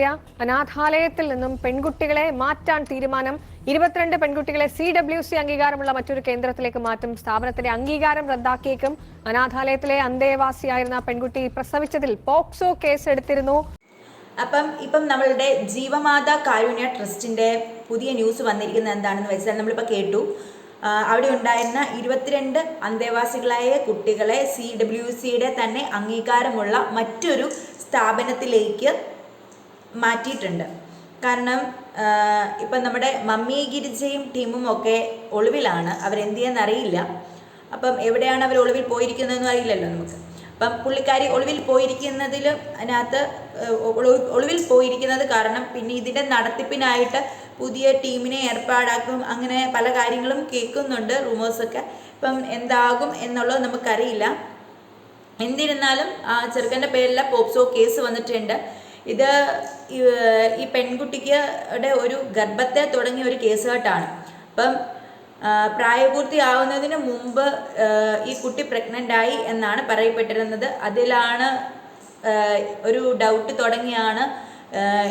സ്വകാര്യ അനാഥാലയത്തിൽ നിന്നും പെൺകുട്ടികളെ മാറ്റാൻ തീരുമാനം. ഇരുപത്തിരണ്ട് പെൺകുട്ടികളെ സി ഡബ്ല്യു സി അംഗീകാരമുള്ള മറ്റൊരു കേന്ദ്രത്തിലേക്ക് മാറ്റും. സ്ഥാപനത്തിന്റെ അംഗീകാരം റദ്ദാക്കിയേക്കും. അനാഥാലയത്തിലെ അന്തേവാസിയായിരുന്ന പെൺകുട്ടി പ്രസവിച്ചതിൽ പോക്സോ കേസ് എടുത്തിരുന്നു അപ്പം ഇപ്പം നമ്മളുടെ ജീവമാതാ കാരുണ്യ ട്രസ്റ്റിന്റെ പുതിയ ന്യൂസ് വന്നിരിക്കുന്നത് എന്താണെന്ന് വെച്ചാൽ നമ്മളിപ്പോൾ കേട്ടു. അവിടെ ഉണ്ടായിരുന്ന ഇരുപത്തിരണ്ട് അന്തേവാസികളായ കുട്ടികളെ സി ഡബ്ല്യു സിയുടെ തന്നെ അംഗീകാരമുള്ള മറ്റൊരു സ്ഥാപനത്തിലേക്ക് മാറ്റിയിട്ടുണ്ട്. കാരണം ഇപ്പം നമ്മുടെ മമ്മി ഗിരിജയും ടീമും ഒക്കെ ഒളിവിലാണ്. അവരെന്ത് ചെയ്യുമെന്ന് അപ്പം എവിടെയാണ് അവർ ഒളിവിൽ പോയിരിക്കുന്നതെന്നും അറിയില്ലല്ലോ നമുക്ക്. അപ്പം പുള്ളിക്കാരി ഒളിവിൽ പോയിരിക്കുന്നതിൽ അതിനകത്ത് ഒളിവിൽ പോയിരിക്കുന്നത് കാരണം പിന്നെ ഇതിന്റെ നടത്തിപ്പിനായിട്ട് പുതിയ ടീമിനെ ഏർപ്പാടാക്കും അങ്ങനെ പല കാര്യങ്ങളും കേൾക്കുന്നുണ്ട് റൂമേഴ്സൊക്കെ. ഇപ്പം എന്താകും എന്നുള്ളത് നമുക്കറിയില്ല. എന്നിരുന്നാലും ആ ചെറുക്കന്റെ പേരിലെ പോപ്സോ കേസ് വന്നിട്ടുണ്ട്. ഇത് ഈ- പെൺകുട്ടിക്ക് ഒരു ഗർഭത്തെ തുടങ്ങിയ ഒരു കേസ് കേട്ടാണ് അപ്പം പ്രായപൂർത്തിയാവുന്നതിന് മുമ്പ് ഈ കുട്ടി പ്രഗ്നന്റ് ആയി എന്നാണ് പറയപ്പെട്ടിരുന്നത്. അതിലാണ് ഒരു ഡൗട്ട് തുടങ്ങിയാണ്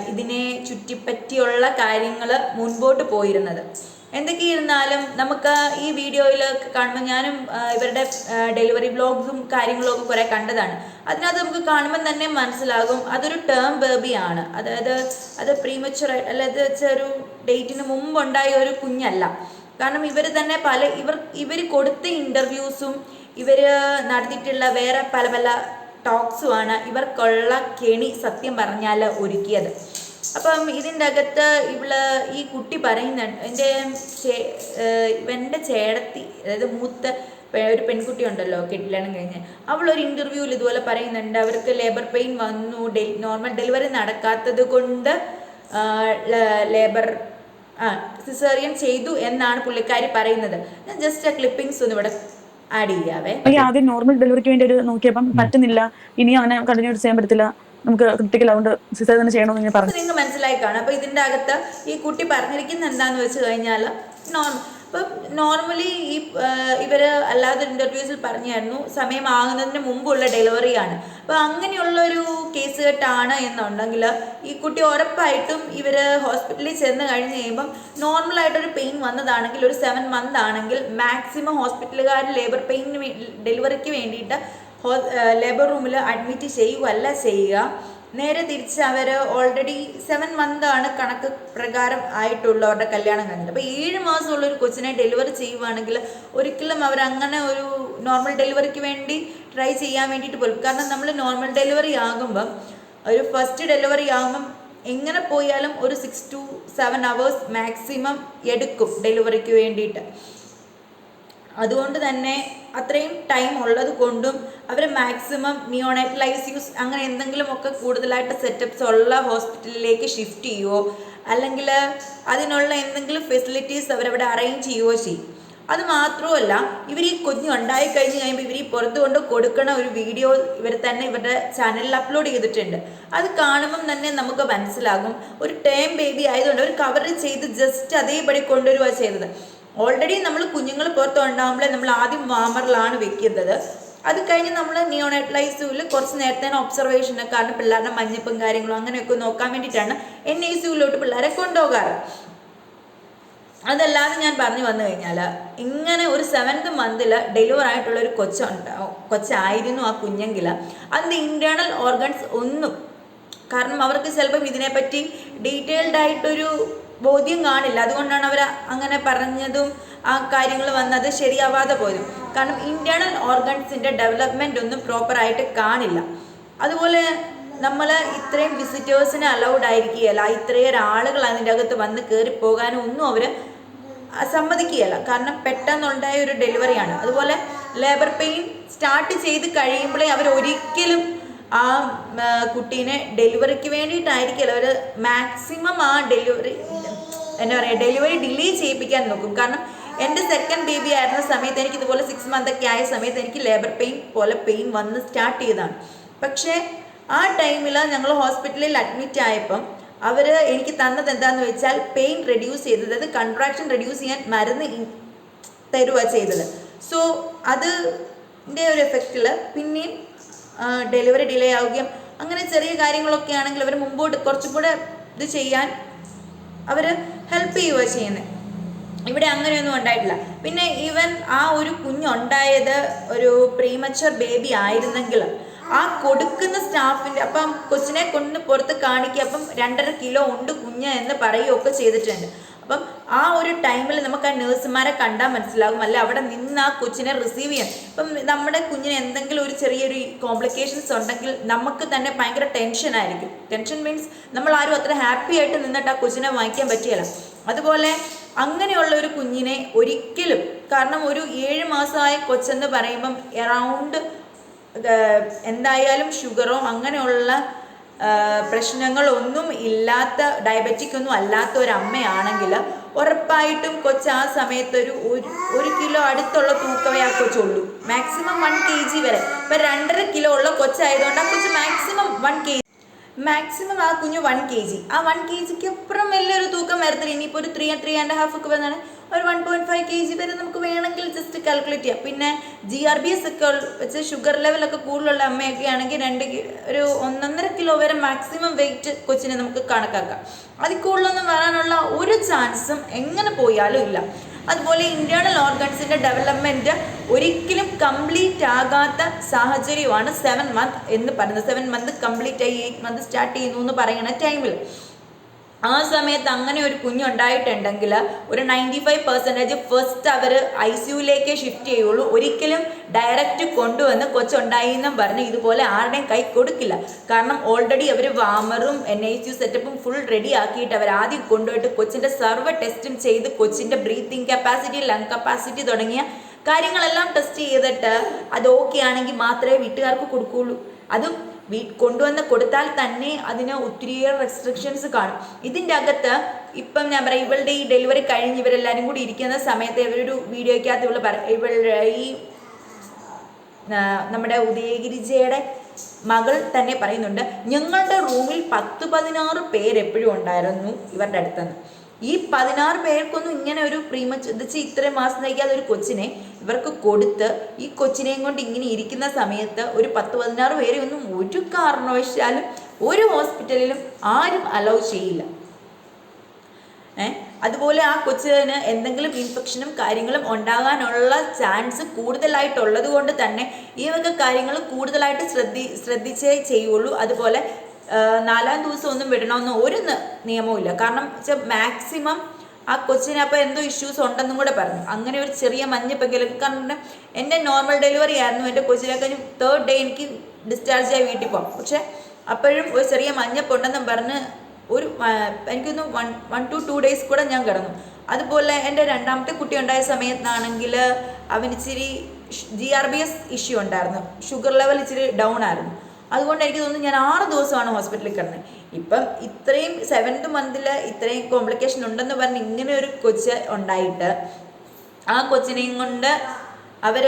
ഇതിനെ ചുറ്റിപ്പറ്റിയുള്ള കാര്യങ്ങൾ മുൻപോട്ട് പോയിരുന്നത്. എന്തൊക്കെയിരുന്നാലും നമുക്ക് ഈ വീഡിയോയിൽ കാണുമ്പോൾ ഞാനും ഇവരുടെ ഡെലിവറി ബ്ലോഗ്സും കാര്യങ്ങളും ഒക്കെ കുറേ കണ്ടതാണ്. അതിനകത്ത് നമുക്ക് കാണുമ്പോൾ തന്നെ മനസ്സിലാകും അതൊരു ടേം ബേബിയാണ് അതായത് അത് പ്രീമച്ചുവർ അല്ലാതെ ഒരു ഡേറ്റിന് മുമ്പുണ്ടായ ഒരു കുഞ്ഞല്ല. കാരണം ഇവർ തന്നെ പല ഇവർ ഇവർ കൊടുത്ത ഇന്റർവ്യൂസും ഇവർ നടത്തിയിട്ടുള്ള വേറെ പല പല ടോക്സുമാണ് ഇവർക്കുള്ള കെണി സത്യം പറഞ്ഞാൽ ഒരുക്കിയത്. അപ്പം ഇതിന്റെ അകത്ത് ഇവൾ ഈ കുട്ടി പറയുന്നുണ്ട് എന്റെ ഇവന്റെ ചേടത്തി അതായത് മൂത്ത ഒരു പെൺകുട്ടി ഉണ്ടല്ലോ കെട്ടിലാണ് കഴിഞ്ഞ്. അവളൊരു ഇന്റർവ്യൂവിൽ ഇതുപോലെ പറയുന്നുണ്ട് അവർക്ക് ലേബർ പെയിൻ വന്നു ഡെ നോർമൽ ഡെലിവറി നടക്കാത്തത് കൊണ്ട് ലേബർ ആ സിസേറിയൻ ചെയ്തു എന്നാണ് പുള്ളിക്കാരി പറയുന്നത്. ഞാൻ ജസ്റ്റ് ആ ക്ലിപ്പിംഗ്സ് ഒന്ന് ഇവിടെ ആഡ് ചെയ്യാവേ. ആദ്യം നോർമൽ ഡെലിവറിക്ക് വേണ്ടി ഒരു നോക്കിയപ്പം പറ്റുന്നില്ല ഇനി അങ്ങനെ കണ്ടിന്യൂ ചെയ്യാൻ പറ്റത്തില്ല. നമുക്ക് ക്രിട്ടിക്കൽ അതുകൊണ്ട് സിസ്റ്റർ തന്നെ ചെയ്യണമെന്ന് ഞാൻ പറഞ്ഞു. നിങ്ങൾ മനസ്സിലായി കാണാം. അപ്പോൾ ഇതിന്റെ അകത്ത് ഈ കുട്ടി പറഞ്ഞിരിക്കുന്ന എന്താന്ന് വെച്ച് കഴിഞ്ഞാൽ നോർമൽ നോർമലി ഈ ഇവർ അല്ലാതെ ഇന്റർവ്യൂസിൽ പറഞ്ഞായിരുന്നു സമയമാകുന്നതിന് മുമ്പുള്ള ഡെലിവറിയാണ് അപ്പോൾ അങ്ങനെയുള്ളൊരു കേസ് കെട്ടാണ് എന്നുണ്ടെങ്കിൽ ഈ കുട്ടി ഉറപ്പായിട്ടും ഇവർ ഹോസ്പിറ്റലിൽ ചെന്ന് കഴിഞ്ഞ് കഴിയുമ്പം നോർമലായിട്ടൊരു പെയിൻ വന്നതാണെങ്കിൽ ഒരു സെവൻ മന്ത് ആണെങ്കിൽ മാക്സിമം ഹോസ്പിറ്റലുകാർ ലേബർ പെയിൻ ഡെലിവറിക്ക് വേണ്ടിയിട്ട് ഹോ ലേബർ റൂമിൽ അഡ്മിറ്റ് ചെയ്യുകയല്ല ചെയ്യുക. നേരെ തിരിച്ച് അവർ ഓൾറെഡി സെവൻ മന്ത് ആണ് കണക്ക് പ്രകാരം ആയിട്ടുള്ള അവരുടെ കല്യാണം കഴിഞ്ഞത്. അപ്പോൾ ഏഴ് മാസമുള്ള ഒരു കൊച്ചിനെ ഡെലിവറി ചെയ്യുവാണെങ്കിൽ ഒരിക്കലും അവർ അങ്ങനെ ഒരു നോർമൽ ഡെലിവറിക്ക് വേണ്ടി ട്രൈ ചെയ്യാൻ വേണ്ടിയിട്ട് പോലും കാരണം നമ്മൾ നോർമൽ ഡെലിവറി ആകുമ്പം ഒരു ഫസ്റ്റ് ഡെലിവറി ആകുമ്പം എങ്ങനെ പോയാലും ഒരു six to seven hours maximum എടുക്കും ഡെലിവറിക്ക് വേണ്ടിയിട്ട്. അതുകൊണ്ട് തന്നെ അത്രയും ടൈം ഉള്ളത് കൊണ്ടും അവർ മാക്സിമം നിയോണൈറ്റലൈസ് അങ്ങനെ എന്തെങ്കിലും ഒക്കെ കൂടുതലായിട്ട് സെറ്റപ്സ് ഉള്ള ഹോസ്പിറ്റലിലേക്ക് ഷിഫ്റ്റ് ചെയ്യുവോ? അല്ലെങ്കിൽ അതിനുള്ള എന്തെങ്കിലും ഫെസിലിറ്റീസ് അവരവിടെ അറേഞ്ച് ചെയ്യുകയോ ചെയ്യും? അത് മാത്രമല്ല ഇവർ ഈ കുഞ്ഞ് ഉണ്ടായി കഴിഞ്ഞ് കഴിയുമ്പോൾ ഇവർ ഈ പുറത്ത് കൊണ്ട് കൊടുക്കണ ഒരു വീഡിയോ ഇവർ തന്നെ ഇവരുടെ ചാനലിൽ അപ്ലോഡ് ചെയ്തിട്ടുണ്ട്. അത് കാണുമ്പം തന്നെ നമുക്ക് മനസ്സിലാകും. ഒരു ടേം ബേബി ആയതുകൊണ്ട് അവർ കവർ ചെയ്ത് ജസ്റ്റ് അതേപടി കൊണ്ടുവരിക ചെയ്തത്. ഓൾറെഡി നമ്മൾ കുഞ്ഞുങ്ങൾ പുറത്ത് ഉണ്ടാകുമ്പോഴേ നമ്മൾ ആദ്യം വാമറിലാണ് വെക്കുന്നത്. അത് കഴിഞ്ഞ് നമ്മൾ നിയോണൈറ്റലൈസിൽ കുറച്ച് നേരത്തെ ഒബ്സർവേഷൻ കാരണം പിള്ളേരുടെ മഞ്ഞപ്പും കാര്യങ്ങളും അങ്ങനെയൊക്കെ നോക്കാൻ വേണ്ടിയിട്ടാണ് എൻ ഐ സൂവിലോട്ട് പിള്ളേരെ കൊണ്ടുപോകാറ്. അതല്ലാതെ ഞാൻ പറഞ്ഞു വന്നു കഴിഞ്ഞാൽ ഇങ്ങനെ ഒരു സെവൻത് മന്തിൽ ഡെലിവർ ആയിട്ടുള്ള ഒരു കൊച്ചുണ്ടാവും കൊച്ചായിരുന്നു ആ കുഞ്ഞെങ്കിൽ അതിന്റെ ഇന്റേർണൽ ഓർഗൻസ് ഒന്നും. കാരണം അവർക്ക് ചിലപ്പം ഇതിനെപ്പറ്റി ഡീറ്റെയിൽഡ് ആയിട്ടൊരു ബോധ്യം കാണില്ല. അതുകൊണ്ടാണ് അവർ അങ്ങനെ പറഞ്ഞതും ആ കാര്യങ്ങൾ വന്നത് ശരിയാവാതെ പോയതും. കാരണം ഇന്റേർണൽ ഓർഗൻസിന്റെ ഡെവലപ്മെന്റ് ഒന്നും പ്രോപ്പറായിട്ട് കാണില്ല. അതുപോലെ നമ്മൾ ഇത്രയും വിസിറ്റേഴ്സിന് അലൗഡ് ആയിരിക്കുകയല്ല. ഇത്രയേറെ ആളുകൾ അതിന്റെ അകത്ത് വന്ന് കയറി പോകാനും ഒന്നും അവർ സമ്മതിക്കുകയല്ല. കാരണം പെട്ടെന്നുണ്ടായ ഒരു ഡെലിവറിയാണ് അതുപോലെ ലേബർ പെയിൻ സ്റ്റാർട്ട് ചെയ്ത് കഴിയുമ്പോഴേ അവർ ഒരിക്കലും ആ, കുട്ടീനെ ഡെലിവറിക്ക് വേണ്ടിയിട്ടായിരിക്കില്ല അവർ മാക്സിമം ആ ഡെലിവറി എന്താ പറയുക ഡെലിവറി ഡിലേ ചെയ്യിപ്പിക്കാൻ നോക്കും. കാരണം എന്റെ സെക്കൻഡ് ബേബി ആയിരുന്ന സമയത്ത് എനിക്ക് ഇതുപോലെ സിക്സ് മന്ത് ഒക്കെ ആയ സമയത്ത് എനിക്ക് ലേബർ പെയിൻ പോലെ പെയിൻ വന്ന് സ്റ്റാർട്ട് ചെയ്തതാണ്. പക്ഷേ ആ ടൈമിൽ ഞങ്ങൾ ഹോസ്പിറ്റലിൽ അഡ്മിറ്റ് ആയപ്പം അവർ എനിക്ക് തന്നത് എന്താണെന്ന് വെച്ചാൽ പെയിൻ റെഡ്യൂസ് ചെയ്തത് അതായത് കൺട്രാക്ഷൻ റെഡ്യൂസ് ചെയ്യാൻ മരുന്ന് തരുക ചെയ്തത്. സോ അതിന്റെ ഒരു എഫക്റ്റിൽ പിന്നെയും ഡെലിവറി ഡിലേ ആവുകയും അങ്ങനെ ചെറിയ കാര്യങ്ങളൊക്കെ ആണെങ്കിൽ അവർ മുമ്പോട്ട് കുറച്ചും കൂടെ ഇത് ചെയ്യാൻ അവർ ഹെൽപ്പ് ചെയ്യുക ചെയ്യുന്നത് ഇവിടെ അങ്ങനെയൊന്നും ഉണ്ടായിട്ടില്ല. പിന്നെ ഈവൻ ആ ഒരു കുഞ്ഞുണ്ടായത് ഒരു പ്രീമച്ചർ ബേബി ആയിരുന്നെങ്കിൽ ആ കൊടുക്കുന്ന സ്റ്റാഫിന്റെ അപ്പം കൊച്ചിനെ കൊണ്ട് പുറത്ത് കാണിക്കുക അപ്പം രണ്ടര കിലോ ഉണ്ട് കുഞ്ഞ് എന്ന് പറയുകയൊക്കെ ചെയ്തിട്ടുണ്ട്. അപ്പം ആ ഒരു ടൈമിൽ നമുക്ക് ആ നേഴ്സുമാരെ കണ്ടാൽ മനസ്സിലാകും. അല്ല അവിടെ നിന്ന് ആ കൊച്ചിനെ റിസീവ് ചെയ്യാൻ. ഇപ്പം നമ്മുടെ കുഞ്ഞിന് എന്തെങ്കിലും ഒരു ചെറിയൊരു കോംപ്ലിക്കേഷൻസ് ഉണ്ടെങ്കിൽ നമുക്ക് തന്നെ ഭയങ്കര ടെൻഷൻ ആയിരിക്കും. ടെൻഷൻ മീൻസ് നമ്മൾ ആരും അത്ര ഹാപ്പി ആയിട്ട് നിന്നിട്ട് ആ കൊച്ചിനെ വാങ്ങിക്കാൻ പറ്റിയല്ല. അതുപോലെ അങ്ങനെയുള്ള ഒരു കുഞ്ഞിനെ ഒരിക്കലും കാരണം ഒരു ഏഴ് മാസമായ കൊച്ചെന്ന് പറയുമ്പം എറൗണ്ട് എന്തായാലും ഷുഗറോ അങ്ങനെയുള്ള പ്രശ്നങ്ങളൊന്നും ഇല്ലാത്ത ഡയബറ്റിക് ഒന്നും അല്ലാത്ത ഒരു അമ്മയാണെങ്കിൽ ഉറപ്പായിട്ടും കൊച്ച് ആ സമയത്തൊരു ഒരു കിലോ അടുത്തുള്ള തൂക്കമേ ആ കൊച്ചുള്ളൂ മാക്സിമം വൺ കെ ജി വരെ. ഇപ്പം രണ്ടര കിലോ ഉള്ള കൊച്ചായതുകൊണ്ട് ആ കൊച്ച് മാക്സിമം വൺ കെ മാക്സിമം ആ കുഞ്ഞ് വൺ കെ ജി ആ വൺ കെ ജിക്ക് അപ്പുറം വലിയൊരു തൂക്കം വരത്തില്ല. ഇനിയിപ്പോൾ ഒരു ത്രീ ത്രീ ആൻഡ് ഹാഫ് ഒക്കെ വരുന്നതാണ്. ഒരു one point five K G വരെ നമുക്ക് വേണമെങ്കിൽ ജസ്റ്റ് കാൽക്കുലേറ്റ് ചെയ്യാം. പിന്നെ ജി ആർ ബി എസ് ഒക്കെ വെച്ച് ഷുഗർ ലെവലൊക്കെ കൂടുതലുള്ള അമ്മയൊക്കെ ആണെങ്കിൽ രണ്ട് ഒരു ഒന്നൊന്നര കിലോ വരെ മാക്സിമം വെയിറ്റ് കൊച്ചിനെ നമുക്ക് കണക്കാക്കാം. അതിൽ കൂടുതലൊന്നും വരാനുള്ള ഒരു ചാൻസും എങ്ങനെ പോയാലും ഇല്ല. അതുപോലെ ഇന്റേണൽ ഓർഗൻസിന്റെ ഡെവലപ്മെന്റ് ഒരിക്കലും കംപ്ലീറ്റ് ആകാത്ത സാഹചര്യമാണ് സെവൻ മന്ത് എന്ന് പറയുന്നത്. സെവൻ മന്ത് കംപ്ലീറ്റ് ആയി എയ്റ്റ് മന്ത് സ്റ്റാർട്ട് ചെയ്യുന്നു എന്ന് പറയുന്ന ടൈമിൽ ആ സമയത്ത് അങ്ങനെ ഒരു കുഞ്ഞുണ്ടായിട്ടുണ്ടെങ്കിൽ ഒരു നയന്റി ഫൈവ് പെർസെന്റേജ് ഫസ്റ്റ് അവർ ഐ സിയുലേക്ക് ഷിഫ്റ്റ് ചെയ്യുള്ളൂ. ഒരിക്കലും ഡയറക്റ്റ് കൊണ്ടുവന്ന് കൊച്ചുണ്ടായി എന്നും പറഞ്ഞ് ഇതുപോലെ ആരുടെയും കൈ കൊടുക്കില്ല. കാരണം ഓൾറെഡി അവർ വാമറും എൻ ഐ സി യു സെറ്റപ്പും ഫുൾ റെഡി ആക്കിയിട്ട് അവർ ആദ്യം കൊണ്ടുപോയിട്ട് കൊച്ചിന്റെ സർവ ടെസ്റ്റും ചെയ്ത് കൊച്ചിന്റെ ബ്രീത്തിങ് കപ്പാസിറ്റി ലങ് കപ്പാസിറ്റി തുടങ്ങിയ കാര്യങ്ങളെല്ലാം ടെസ്റ്റ് ചെയ്തിട്ട് അത് ഓക്കെ ആണെങ്കിൽ മാത്രമേ വീട്ടുകാർക്ക് കൊടുക്കുകയുള്ളൂ. അതും വീ കൊണ്ടുവന്ന് കൊടുത്താൽ തന്നെ അതിന് ഒത്തിരിയേറെ റെസ്ട്രിക്ഷൻസ് കാണും. ഇതിന്റെ അകത്ത് ഇപ്പം ഞാൻ പറയാം ഇവളുടെ ഈ ഡെലിവറി കഴിഞ്ഞ് ഇവരെല്ലാവരും കൂടി ഇരിക്കുന്ന സമയത്ത് ഇവരൊരു വീഡിയോയ്ക്കകത്ത് ഇവൾ പറ ഇവളുടെ ഈ നമ്മുടെ ഉദയഗിരിജയുടെ മകൾ തന്നെ പറയുന്നുണ്ട് ഞങ്ങളുടെ റൂമിൽ പത്ത് പതിനാറ് പേരെപ്പോഴും ഉണ്ടായിരുന്നു ഇവരുടെ അടുത്തുനിന്ന് ഈ പതിനാറ് പേർക്കൊന്നും ഇങ്ങനെ ഒരു പ്രീമ വെച്ചാൽ ഇത്രയും മാസം നയിക്കാതെ ഒരു കൊച്ചിനെ ഇവർക്ക് കൊടുത്ത് ഈ കൊച്ചിനെയും കൊണ്ട് ഇങ്ങനെ ഇരിക്കുന്ന സമയത്ത് ഒരു പത്ത് പതിനാറ് പേരെ ഒന്നും ഒരു കാരണവശാലും ഒരു ഹോസ്പിറ്റലിലും ആരും അലൗ ചെയ്യില്ല. ഏ? അതുപോലെ ആ കൊച്ചിന് എന്തെങ്കിലും ഇൻഫെക്ഷനും കാര്യങ്ങളും ഉണ്ടാകാനുള്ള ചാൻസ് കൂടുതലായിട്ടുള്ളത് കൊണ്ട് തന്നെ ഈ വക കാര്യങ്ങൾ കൂടുതലായിട്ട് ശ്രദ്ധി ശ്രദ്ധിച്ചേ ചെയ്യുള്ളൂ. അതുപോലെ നാലാം ദിവസം ഒന്നും വിടണമെന്ന് ഒരു നിയമവുമില്ല. കാരണം മാക്സിമം ആ കൊച്ചിന് അപ്പോൾ എന്തോ ഇഷ്യൂസ് ഉണ്ടെന്നും കൂടെ പറഞ്ഞു. അങ്ങനെ ഒരു ചെറിയ മഞ്ഞപ്പെങ്കിലും കാരണം എന്റെ നോർമൽ ഡെലിവറി ആയിരുന്നു. എന്റെ കൊച്ചിനെ കഴിഞ്ഞ് തേർഡ് ഡേ എനിക്ക് ഡിസ്ചാർജ് ആയി വീട്ടിൽ പോകാം പക്ഷേ അപ്പോഴും ഒരു ചെറിയ മഞ്ഞപ്പുണ്ടെന്നും പറഞ്ഞ് ഒരു എനിക്കൊന്ന് one one two two days കൂടെ ഞാൻ കിടന്നു. അതുപോലെ എന്റെ രണ്ടാമത്തെ കുട്ടി ഉണ്ടായ സമയത്താണെങ്കിൽ അവന് ഇച്ചിരി G R B S issue ഉണ്ടായിരുന്നു. ഷുഗർ ലെവൽ ഇച്ചിരി ഡൗൺ ആയിരുന്നു. അതുകൊണ്ട് എനിക്ക് തോന്നുന്നു ഞാൻ ആറ് ദിവസമാണ് ഹോസ്പിറ്റലിൽ കിടന്നത്. ഇപ്പം ഇത്രയും സെവൻത് മന്തിൽ ഇത്രയും കോംപ്ലിക്കേഷൻ ഉണ്ടെന്ന് പറഞ്ഞ് ഇങ്ങനെ ഒരു കൊച്ച് ഉണ്ടായിട്ട് ആ കൊച്ചിനെയും കൊണ്ട് അവർ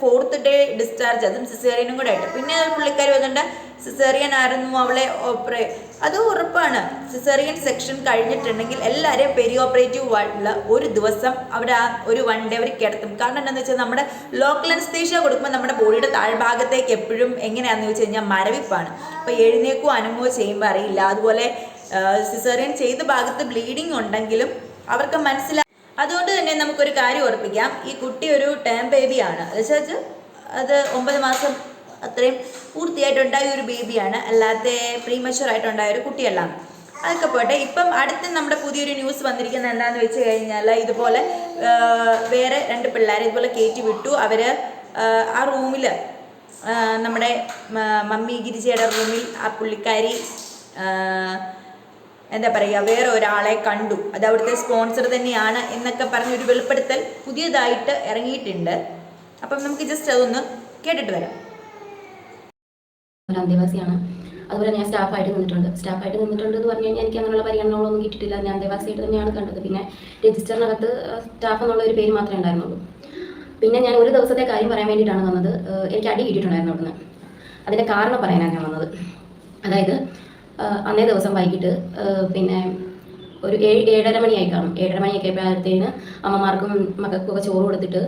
ഫോർത്ത് ഡേ ഡിസ്ചാർജ് അതും സിസേറിയനും കൂടെ ആയിട്ട്. പിന്നെ പുള്ളിക്കാർ വന്നിട്ട് സിസേറിയൻ ആയിരുന്നു അവളെ ഓപ്പറേ അത് ഉറപ്പാണ്. സിസേറിയൻ സെക്ഷൻ കഴിഞ്ഞിട്ടുണ്ടെങ്കിൽ എല്ലാവരെയും പെരി ഓപ്പറേറ്റീവ് വാർഡിൽ ഒരു ദിവസം അവിടെ ആ ഒരു വൺ ഡേ അവർ കിടത്തും. കാരണം എന്താണെന്ന് വെച്ചാൽ നമ്മുടെ ലോക്കൽ അനസ്തേഷ്യ കൊടുക്കുമ്പോൾ നമ്മുടെ ബോഡിയുടെ താഴ്ഭാഗത്തേക്ക് എപ്പോഴും എങ്ങനെയാണെന്ന് വെച്ച് കഴിഞ്ഞാൽ മരവിപ്പാണ്. അപ്പോൾ എഴുന്നേക്കോ അനങ്ങോ ചെയ്യുമ്പോൾ അറിയില്ല. അതുപോലെ സിസേറിയൻ ചെയ്ത ഭാഗത്ത് ബ്ലീഡിങ് ഉണ്ടെങ്കിലും അവർക്ക് മനസ്സിലാ അതുകൊണ്ട് തന്നെ നമുക്കൊരു കാര്യം ഉറപ്പിക്കാം. ഈ കുട്ടി ഒരു ടേം ബേബിയാണ് വെച്ചാൽ അത് ഒമ്പത് മാസം അത്രയും പൂർത്തിയായിട്ടുണ്ടായ ഒരു ബേബിയാണ് അല്ലാതെ പ്രീമച്ചുവർ ആയിട്ടുണ്ടായ ഒരു കുട്ടിയല്ല. അതൊക്കെ പോട്ടെ. ഇപ്പം അടുത്ത് നമ്മുടെ പുതിയൊരു ന്യൂസ് വന്നിരിക്കുന്നത് എന്താണെന്ന് വെച്ച് കഴിഞ്ഞാൽ ഇതുപോലെ വേറെ രണ്ട് പിള്ളേരെ ഇതുപോലെ കയറ്റി വിട്ടു. അവർ ആ റൂമിൽ നമ്മുടെ മമ്മി ഗിരിജയുടെ റൂമിൽ ആ പുള്ളിക്കാരി എന്താ പറയുക വേറെ ഒരാളെ കണ്ടു. അത് അവിടുത്തെ സ്പോൺസർ തന്നെയാണ് എന്നൊക്കെ പറഞ്ഞൊരു വെളിപ്പെടുത്തൽ പുതിയതായിട്ട് ഇറങ്ങിയിട്ടുണ്ട്. അപ്പം നമുക്ക് ജസ്റ്റ് അതൊന്ന് കേട്ടിട്ട് വരാം. ആദിവാസിയാണ് അതുപോലെ ഞാൻ സ്റ്റാഫായിട്ട് നിന്നിട്ടുണ്ട്. സ്റ്റാഫായിട്ട് നിന്നിട്ടുണ്ട് എന്ന് പറഞ്ഞാൽ എനിക്ക് അങ്ങനെയുള്ള പരിഗണനകളൊന്നും കിട്ടിയിട്ടില്ല. ഞാൻ അന്തേവാസിയായിട്ട് തന്നെയാണ് കണ്ടത്. പിന്നെ രജിസ്റ്ററിനകത്ത് സ്റ്റാഫ് എന്നുള്ള ഒരു പേര് മാത്രമേ ഉണ്ടായിരുന്നുള്ളൂ. പിന്നെ ഞാൻ ഒരു ദിവസത്തെ കാര്യം പറയാൻ വേണ്ടിയിട്ടാണ് വന്നത്. എനിക്ക് അടി കിട്ടിയിട്ടുണ്ടായിരുന്നു അവിടുന്ന്. അതിന്റെ കാരണം പറയാനാണ് ഞാൻ വന്നത്. അതായത് അന്നേ ദിവസം വൈകിട്ട് പിന്നെ ഒരു ഏഴ് ഏഴര മണിയായി കാണും ഏഴര മണിയൊക്കെ ആയപ്പോഴത്തേന് അമ്മമാർക്കും മക്കൾക്കൊക്കെ ചോറ് കൊടുത്തിട്ട്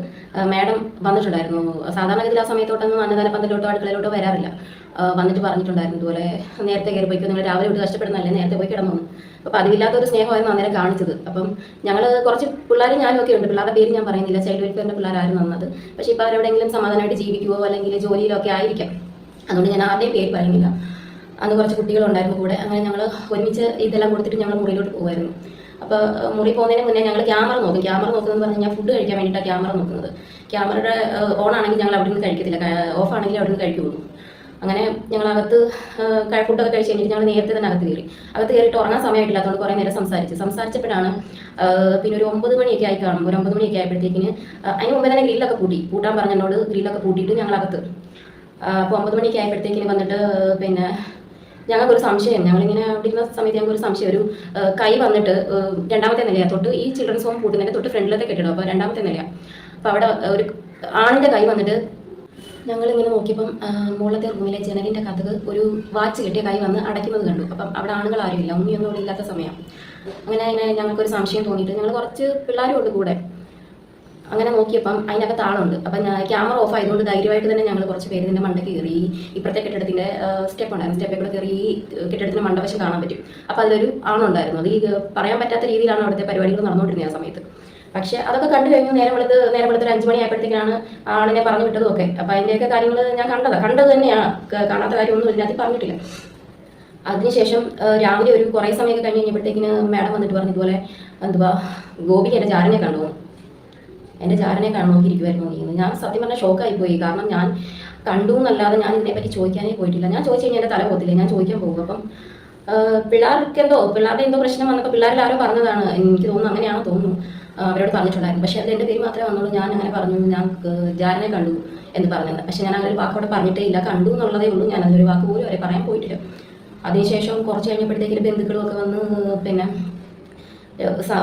മാഡം വന്നിട്ടുണ്ടായിരുന്നു. സാധാരണഗതിയിൽ ആ സമയത്തോട്ടൊന്നും അന്നദാന പന്തലോട്ടോ അടുക്കളയിലോട്ടോ വരാറില്ല. വന്നിട്ട് പറഞ്ഞിട്ടുണ്ടായിരുന്നു ഇതുപോലെ നേരത്തെ കയറി പോയിക്കോ നിങ്ങൾ രാവിലെ വിട്ട് കഷ്ടപ്പെടുന്നല്ലേ നേരത്തെ പോയി കിടന്നു അപ്പോൾ അതില്ലാത്ത ഒരു സ്നേഹമായിരുന്നു അന്നേരം കാണിച്ചത്. അപ്പം ഞങ്ങൾ കുറച്ച് പിള്ളേർ ഒക്കെ ഉണ്ട്. പിള്ളേരുടെ പേര് ഞാൻ പറയുന്നില്ല. ചൈൽഡ് വെൽഫെയറിന്റെ പിള്ളേരായിരുന്നു വന്നത്. പക്ഷേ ഇപ്പോൾ അവരെവിടെയെങ്കിലും സമാധാനമായിട്ട് ജീവിക്കുവോ അല്ലെങ്കിൽ ജോലിയിലൊക്കെ ആയിരിക്കാം. അതുകൊണ്ട് ഞാൻ ആരുടെയും പേര് പറയുന്നില്ല. അന്ന് കുറച്ച് കുട്ടികളുണ്ടായിരുന്നു കൂടെ. അങ്ങനെ ഞങ്ങൾ ഒരുമിച്ച് ഇതെല്ലാം കൊടുത്തിട്ട് ഞങ്ങൾ മുറിയിലോട്ട് പോകുമായിരുന്നു അപ്പോൾ മുറി പോകുന്നതിന് മുന്നേ ഞങ്ങൾ ക്യാമറ നോക്കും. ക്യാമറ നോക്കുന്നത് പറഞ്ഞു കഴിഞ്ഞാൽ ഫുഡ് കഴിക്കാൻ വേണ്ടിയിട്ടാണ് ക്യാമറ നോക്കുന്നത്. ക്യാമറയുടെ ഓൺ ആണെങ്കിൽ ഞങ്ങൾ അവിടെ നിന്ന് കഴിക്കത്തില്ല ഓഫ് ആണെങ്കിൽ അവിടെ നിന്ന് കഴിക്കുള്ളൂ. അങ്ങനെ ഞങ്ങൾ അകത്ത് ഫുഡൊക്കെ കഴിച്ച് കഴിഞ്ഞിട്ട് ഞങ്ങൾ നേരത്തെ തന്നെ അകത്ത് കയറി. അകത്ത് കയറിയിട്ട് ഉറങ്ങാൻ സമയമായിട്ടില്ല അതുകൊണ്ട് കുറേ നേരം സംസാരിച്ച്. സംസാരിച്ചപ്പോഴാണ് പിന്നെ ഒരു ഒമ്പത് മണിയൊക്കെ ആയി കാണും. ഒരു ഒമ്പത് മണിയൊക്കെ ആയപ്പോഴത്തേക്കിന് അതിന് മുമ്പേ തന്നെ ഗ്രില്ലൊക്കെ പൂട്ടി പൂട്ടാൻ പറഞ്ഞതിനോട് ഗ്രില്ലൊക്കെ പൂട്ടിയിട്ട് ഞങ്ങൾ അകത്ത് അപ്പോൾ ഒമ്പത് മണിയൊക്കെ ആയപ്പോഴത്തേക്കിന് വന്നിട്ട് പിന്നെ ഞങ്ങൾക്കൊരു സംശയം. ഞങ്ങളിങ്ങനെ വിളിക്കുന്ന സമയത്ത് ഞങ്ങൾക്കൊരു സംശയം. ഒരു കൈ വന്നിട്ട് രണ്ടാമത്തെ നിലയാ. തൊട്ട് ഈ ചിൽഡ്രൻസ് ഹോം പൂട്ടുന്നതിന്റെ തൊട്ട് ഫ്രണ്ടിലത്തെ കെട്ടിടം അപ്പോൾ രണ്ടാമത്തെ നിലയാ. അപ്പോൾ അവിടെ ഒരു ആണിന്റെ കൈ വന്നിട്ട് ഞങ്ങളിങ്ങനെ നോക്കിയപ്പം മുകളിലത്തെ റൂമിലെ ജനലിന്റെ കഥക് ഒരു വാച്ച് കെട്ടിയ കൈ വന്ന് അടയ്ക്കുന്നത് കണ്ടു. അപ്പം അവിടെ ആണുങ്ങൾ ആരുമില്ല ഉമ്മിയൊന്നും ഇവിടെ ഇല്ലാത്ത സമയം. അങ്ങനെ അങ്ങനെ ഞങ്ങൾക്കൊരു സംശയം തോന്നിയിട്ട് ഞങ്ങൾ കുറച്ച് പിള്ളേരും ഉണ്ട് കൂടെ. അങ്ങനെ നോക്കിയപ്പം അതിനകത്ത് ആളുണ്ട്. അപ്പം ക്യാമറ ഓഫ് ആയതുകൊണ്ട് ധൈര്യമായിട്ട് തന്നെ ഞങ്ങൾ കുറച്ച് പേര് ഇതിന്റെ മണ്ടയ്ക്ക് കയറി ഇപ്പോഴത്തെ കെട്ടിടത്തിന്റെ സ്റ്റെപ്പ് ഉണ്ടായിരുന്നു സ്റ്റെപ്പിൽ കൂടെ കയറി ഈ കെട്ടിടത്തിന്റെ മണ്ടവശം കാണാൻ പറ്റും. അപ്പോൾ അതിലൊരു ആണുണ്ടായിരുന്നു അത് ഈ പറയാൻ പറ്റാത്ത രീതിയിലാണ് അവിടുത്തെ പരിപാടികൾ നടന്നുകൊണ്ടിരുന്നത് ആ സമയത്ത്. പക്ഷെ അതൊക്കെ കണ്ടു കഴിഞ്ഞു. നേരം വെളുത്ത് നേരം വെളുത്ത് ഒരു അഞ്ചു മണി ആയപ്പോഴത്തേക്കാണ് ആളിനെ പറഞ്ഞു വിട്ടതും ഒക്കെ. അപ്പം അതിന്റെയൊക്കെ കാര്യങ്ങൾ ഞാൻ കണ്ടത്. കണ്ടത് തന്നെയാണ്. കാണാത്ത കാര്യമൊന്നും ഇതിനകത്ത് പറഞ്ഞിട്ടില്ല. അതിനുശേഷം രാവിലെ ഒരു കുറേ സമയമൊക്കെ കഴിഞ്ഞ് കഴിഞ്ഞപ്പോഴത്തേക്കിന് മാഡം വന്നിട്ട് പറഞ്ഞു ഇതുപോലെ എന്തുവാ ഗോപിക്ക് എന്റെ ചാരനെ കണ്ടു. എന്റെ ചാരനെ കാണാൻ നോക്കിയിരിക്കുമായിരുന്നു നീ. ഞാൻ സത്യം പറഞ്ഞാൽ ഷോക്കായി പോയി കാരണം ഞാൻ കണ്ടു എന്നല്ലാതെ ഞാൻ ഇതിനെപ്പറ്റി ചോദിക്കാനേ പോയിട്ടില്ല. ഞാൻ ചോദിച്ചു കഴിഞ്ഞാൽ എന്റെ തല പോകത്തില്ല. ഞാൻ ചോദിക്കാൻ പോകും. അപ്പം പിള്ളേർക്ക് എന്തോ പിള്ളേരുടെ എന്തോ പ്രശ്നം വന്നപ്പോൾ പിള്ളേരിൽ ആരോ പറഞ്ഞതാണ്. എനിക്ക് തോന്നുന്നു അങ്ങനെയാണ് തോന്നുന്നു. അവരോട് പറഞ്ഞിട്ടുണ്ടായിരുന്നു. പക്ഷേ അത് എന്റെ പേര് മാത്രമേ വന്നുള്ളൂ. ഞാൻ അങ്ങനെ പറഞ്ഞു. ഞാൻ ജാരനെ കണ്ടു എന്ന് പറഞ്ഞത് പക്ഷേ ഞാൻ അങ്ങനെ ഒരു വാക്കോടെ പറഞ്ഞിട്ടേ ഇല്ല. കണ്ടു എന്നുള്ളതേ ഉള്ളൂ. ഞാൻ അതിലൊരു വാക്ക് പോലും അവരെ പറയാൻ പോയിട്ടില്ല. അതിനുശേഷം കുറച്ച് കഴിഞ്ഞപ്പോഴത്തേക്കും ബന്ധുക്കളും ഒക്കെ വന്ന് പിന്നെ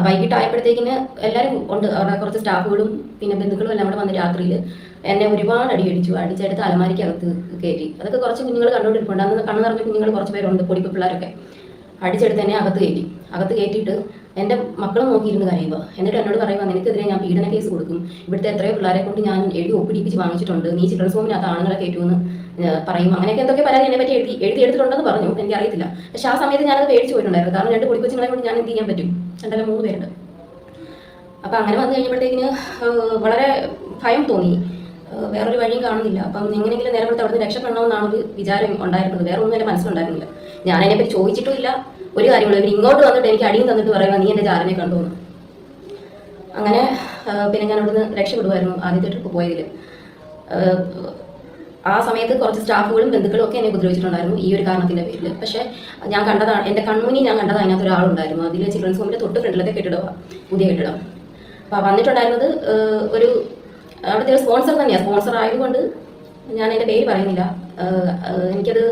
വൈകിട്ടായപ്പോഴത്തേക്കിന് എല്ലാവരും ഉണ്ട്. അവിടെ കുറച്ച് സ്റ്റാഫുകളും പിന്നെ ബന്ധുക്കളും എല്ലാം കൂടെ വന്ന് രാത്രിയിൽ എന്നെ ഒരുപാട് അടി അടിച്ചു. അടിച്ചെടുത്ത് അലമാരിക്കകത്ത് കയറ്റി അതൊക്കെ കുറച്ച് കുഞ്ഞുങ്ങൾ കണ്ടുകൊണ്ടിരിപ്പുണ്ട്. അന്ന് കണ്ണു നിറഞ്ഞ കുഞ്ഞുങ്ങൾ കുറച്ച് പേരുണ്ട് പൊടിപ്പ് പിള്ളേരൊക്കെ. അടിച്ചെടുത്ത് എന്നെ അകത്ത് കയറ്റി. അകത്ത് കയറ്റിയിട്ട് എന്റെ മക്കളെ നോക്കിയിരുന്ന് കരയുക എന്നിട്ട് എന്നോട് പറയുക നിനക്കെതിരെ ഞാൻ പീഡന കേസ് കൊടുക്കും. ഇവിടുത്തെ എത്രയോ പിള്ളേരെ കൊണ്ട് ഞാൻ എഴുതി ഒപ്പിടിപ്പിച്ച് വാങ്ങിച്ചിട്ടുണ്ട്. നീ ചിൽഡ്രൻസ് ഹോമിനകത്ത് ആണുങ്ങളെ കയറ്റുമെന്ന് പറയും. അങ്ങനെയൊക്കെ എന്തൊക്കെ പറയാൻ എന്നെ പറ്റി എഴുതി എഴുതി എടുത്തിട്ടുണ്ടെന്ന് പറഞ്ഞു. എനിക്കറിയത്തില്ല. പക്ഷെ ആ സമയത്ത് ഞാനത് പേടിച്ചു പോയിട്ടുണ്ടായിരുന്നു. കാരണം രണ്ട് പൊടിക്കൊച്ചുങ്ങളെ കൊണ്ട് ഞാൻ എന്ത് ചെയ്യാൻ പറ്റും? രണ്ടല്ല മൂന്ന് പേരുണ്ട്. അപ്പം അങ്ങനെ വന്നു കഴിഞ്ഞപ്പോഴത്തേക്കിന് വളരെ ഭയം തോന്നി. വേറൊരു വഴിയും കാണുന്നില്ല. അപ്പം എങ്ങനെയെങ്കിലും നേരെ കൊടുത്ത് അവിടുന്ന് രക്ഷപ്പെടണമെന്നാണ് ഒരു വിചാരം ഉണ്ടായിരുന്നത്. വേറെ ഒന്നും എന്റെ മനസ്സിലുണ്ടായിരുന്നില്ല. ഞാൻ അതിനെപ്പറ്റി ചോദിച്ചിട്ടുമില്ല. ഒരു കാര്യമുള്ള. ഇവർ ഇങ്ങോട്ട് വന്നിട്ട് എനിക്ക് അടിയും തന്നിട്ട് പറയുക നീ എന്റെ കണ്ടു എന്ന്. അങ്ങനെ പിന്നെ ഞാൻ അവിടുന്ന് രക്ഷപ്പെടുമായിരുന്നു ആദ്യത്തെ ട്രിപ്പ് പോയതിൽ ആ സമയത്ത് കുറച്ച് സ്റ്റാഫുകളും ബന്ധുക്കളും ഒക്കെ എന്നെ ഉപദ്രവിച്ചിട്ടുണ്ടായിരുന്നു ഈ ഒരു കാരണത്തിന്റെ പേരിൽ പക്ഷേ ഞാൻ കണ്ടതാണ് എന്റെ കൺമുന്നിൽ ഞാൻ കണ്ടത് അതിനകത്ത് ഒരാളുണ്ടായിരുന്നു. അതിൽ ചിൽഡ്രൻസ് ഹോമിന്റെ തൊട്ട് ഫ്രണ്ടിലത്തെ കെട്ടിടമാണ് പുതിയ കെട്ടിടം. അപ്പോൾ വന്നിട്ടുണ്ടായിരുന്നത് ഒരു അവിടുത്തെ ഒരു സ്പോൺസർ തന്നെയാണ് സ്പോൺസർ ആയതുകൊണ്ട് ഞാൻ എന്റെ പേര് പറയുന്നില്ല. എനിക്കത്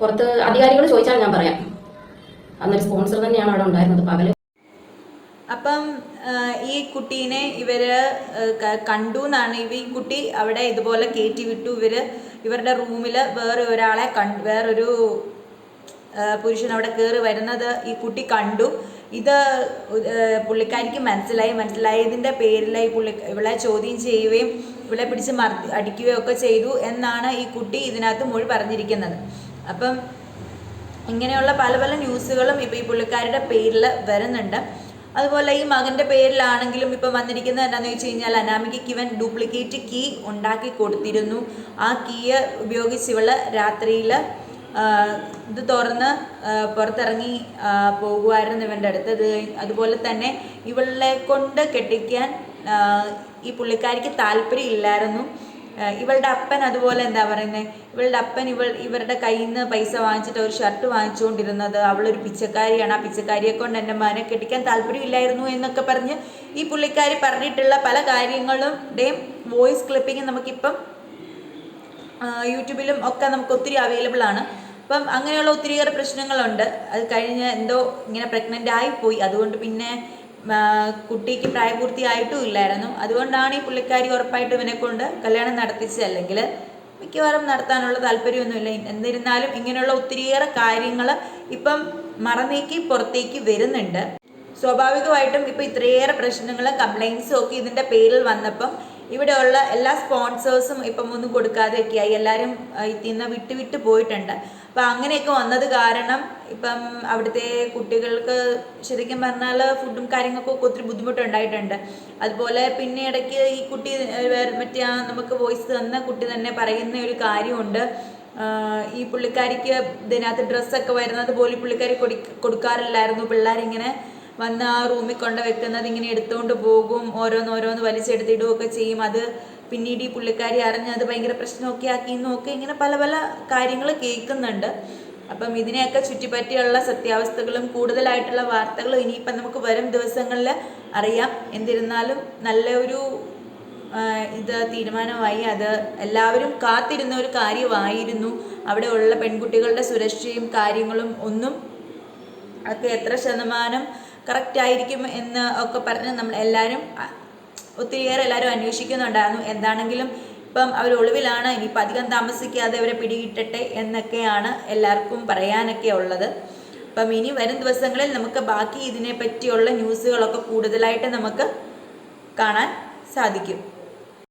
പുറത്ത് അധികാരികൾ ചോദിച്ചാൽ ഞാൻ പറയാം. അന്നൊരു സ്പോൺസർ തന്നെയാണ് അവിടെ ഉണ്ടായിരുന്നത്. പകൽ അപ്പം ഈ കുട്ടീനെ ഇവർ കണ്ടു എന്നാണ്. ഈ കുട്ടി അവിടെ ഇതുപോലെ കയറ്റി വിട്ടു. ഇവർ ഇവരുടെ റൂമിൽ വേറെ ഒരാളെ കൺ വേറൊരു പുരുഷൻ അവിടെ കയറി വരുന്നത് ഈ കുട്ടി കണ്ടു. ഇത് പുള്ളിക്കാരിക്ക് മനസ്സിലായി. മനസ്സിലായതിന്റെ പേരിൽ ഈ പുള്ളി ഇവളെ ചോദ്യം ചെയ്യുകയും ഇവളെ പിടിച്ച് മർദ്ദി അടിക്കുകയും ഒക്കെ ചെയ്തു എന്നാണ് ഈ കുട്ടി ഇതിനകത്ത് മൊഴി പറഞ്ഞിരിക്കുന്നത്. അപ്പം ഇങ്ങനെയുള്ള പല പല ന്യൂസുകളും ഇപ്പോൾ ഈ പുള്ളിക്കാരുടെ പേരിൽ വരുന്നുണ്ട്. അതുപോലെ ഈ മകന്റെ പേരിലാണെങ്കിലും ഇപ്പം വന്നിരിക്കുന്നത് എന്താണെന്ന് വെച്ച് കഴിഞ്ഞാൽ അനാമികയ്ക്ക് ഇവൻ ഡ്യൂപ്ലിക്കേറ്റ് കീ ഉണ്ടാക്കി കൊടുത്തിരുന്നു. ആ കീ ഉപയോഗിച്ച് ഇവൾ രാത്രിയിൽ ഇത് തുറന്ന് പുറത്തിറങ്ങി പോകുമായിരുന്നു ഇവന്റെ അടുത്ത്. ഇത് അതുപോലെ തന്നെ ഇവളെ കൊണ്ട് കെട്ടിക്കാൻ ഈ പുള്ളിക്കാരിക്ക് താല്പര്യം ഇല്ലായിരുന്നു ഏഹ് ഇവളുടെ അപ്പൻ അതുപോലെ എന്താ പറയുന്നത് ഇവളുടെ അപ്പൻ ഇവൾ ഇവരുടെ കയ്യിൽ നിന്ന് പൈസ വാങ്ങിച്ചിട്ട് ഒരു ഷർട്ട് വാങ്ങിച്ചുകൊണ്ടിരുന്നത് അവളൊരു പിച്ചക്കാരിയാണ്. ആ പിച്ചക്കാരിയെ കൊണ്ട് എന്റെ മകനെ കെട്ടിക്കാൻ താല്പര്യമില്ലായിരുന്നു എന്നൊക്കെ പറഞ്ഞ് ഈ പുള്ളിക്കാരി പറഞ്ഞിട്ടുള്ള പല കാര്യങ്ങളുടെയും വോയിസ് ക്ലിപ്പിംഗ് നമുക്കിപ്പം യൂട്യൂബിലും ഒക്കെ നമുക്ക് ഒത്തിരി അവൈലബിൾ ആണ്. അപ്പം അങ്ങനെയുള്ള ഒത്തിരിയേറെ പ്രശ്നങ്ങളുണ്ട്. അത് കഴിഞ്ഞ് എന്തോ ഇങ്ങനെ പ്രഗ്നന്റ് ആയിപ്പോയി. അതുകൊണ്ട് പിന്നെ കുട്ടിക്ക് പ്രായപൂർത്തിയായിട്ടും ഇല്ലായിരുന്നു. അതുകൊണ്ടാണ് ഈ പുള്ളിക്കാരി ഉറപ്പായിട്ടും ഇവനെ കൊണ്ട് കല്യാണം നടത്തിച്ചത്. അല്ലെങ്കിൽ മിക്കവാറും നടത്താനുള്ള താല്പര്യമൊന്നുമില്ല. എന്നിരുന്നാലും ഇങ്ങനെയുള്ള ഒത്തിരിയേറെ കാര്യങ്ങൾ ഇപ്പം മറനീക്കി പുറത്തേക്ക് വരുന്നുണ്ട്. സ്വാഭാവികമായിട്ടും ഇപ്പം ഇത്രയേറെ പ്രശ്നങ്ങൾ കംപ്ലൈൻസും ഒക്കെ ഇതിന്റെ പേരിൽ വന്നപ്പം ഇവിടെയുള്ള എല്ലാ സ്പോൺസേഴ്സും ഇപ്പം ഒന്നും കൊടുക്കാതെയൊക്കെ ആയി എല്ലാവരും ഇതിൽ വിട്ട് വിട്ട് പോയിട്ടുണ്ട്. അപ്പം അങ്ങനെയൊക്കെ വന്നത് കാരണം ഇപ്പം അവിടുത്തെ കുട്ടികൾക്ക് ശരിക്കും പറഞ്ഞാൽ ഫുഡും കാര്യങ്ങൾക്കൊക്കെ ഒത്തിരി ബുദ്ധിമുട്ടുണ്ടായിട്ടുണ്ട്. അതുപോലെ പിന്നെ ഇടയ്ക്ക് ഈ കുട്ടി മറ്റേ നമുക്ക് വോയിസ് തന്ന കുട്ടി തന്നെ പറയുന്ന ഒരു കാര്യമുണ്ട്. ഈ പുള്ളിക്കാരിക്ക് ഇതിനകത്ത് ഡ്രസ്സൊക്കെ വരുന്നത് പോലും പുള്ളിക്കാരി കൊടു കൊടുക്കാറില്ലായിരുന്നു. പിള്ളേരിങ്ങനെ വന്ന് ആ റൂമിൽ കൊണ്ട് വെക്കുന്നത് ഇങ്ങനെ എടുത്തുകൊണ്ട് പോകും. ഓരോന്നോരോന്ന് ഓരോന്ന് വലിച്ചെടുത്തിടുകയൊക്കെ ചെയ്യും. അത് പിന്നീട് ഈ പുള്ളിക്കാരി അറിഞ്ഞ് അത് ഭയങ്കര പ്രശ്നമൊക്കെ ആക്കി നോക്കി ഇങ്ങനെ പല പല കാര്യങ്ങൾ കേൾക്കുന്നുണ്ട്. അപ്പം ഇതിനെയൊക്കെ ചുറ്റിപ്പറ്റിയുള്ള സത്യാവസ്ഥകളും കൂടുതലായിട്ടുള്ള വാർത്തകളും ഇനിയിപ്പം നമുക്ക് വരും ദിവസങ്ങളിൽ അറിയാം. എന്നിരുന്നാലും നല്ലൊരു ഇത് തീരുമാനമായി. അത് എല്ലാവരും കാത്തിരുന്ന ഒരു കാര്യമായിരുന്നു. അവിടെയുള്ള പെൺകുട്ടികളുടെ സുരക്ഷയും കാര്യങ്ങളും ഒന്നും ഒക്കെ എത്ര ശതമാനം കറക്റ്റ് ആയിരിക്കും എന്ന് ഒക്കെ പറഞ്ഞ് നമ്മൾ എല്ലാവരും ഒത്തിരിയേറെ എല്ലാവരും അന്വേഷിക്കുന്നുണ്ടായിരുന്നു. എന്താണെങ്കിലും ഇപ്പം അവർ ഒളിവിലാണ് ഇനിയിപ്പം അധികം താമസിക്കാതെ അവരെ പിടികിട്ടട്ടെ എന്നൊക്കെയാണ് എല്ലാവർക്കും പറയാനൊക്കെ ഉള്ളത്. അപ്പം ഇനി വരും ദിവസങ്ങളിൽ നമുക്ക് ബാക്കി ഇതിനെ പറ്റിയുള്ള ന്യൂസുകളൊക്കെ കൂടുതലായിട്ട് നമുക്ക് കാണാൻ സാധിക്കും.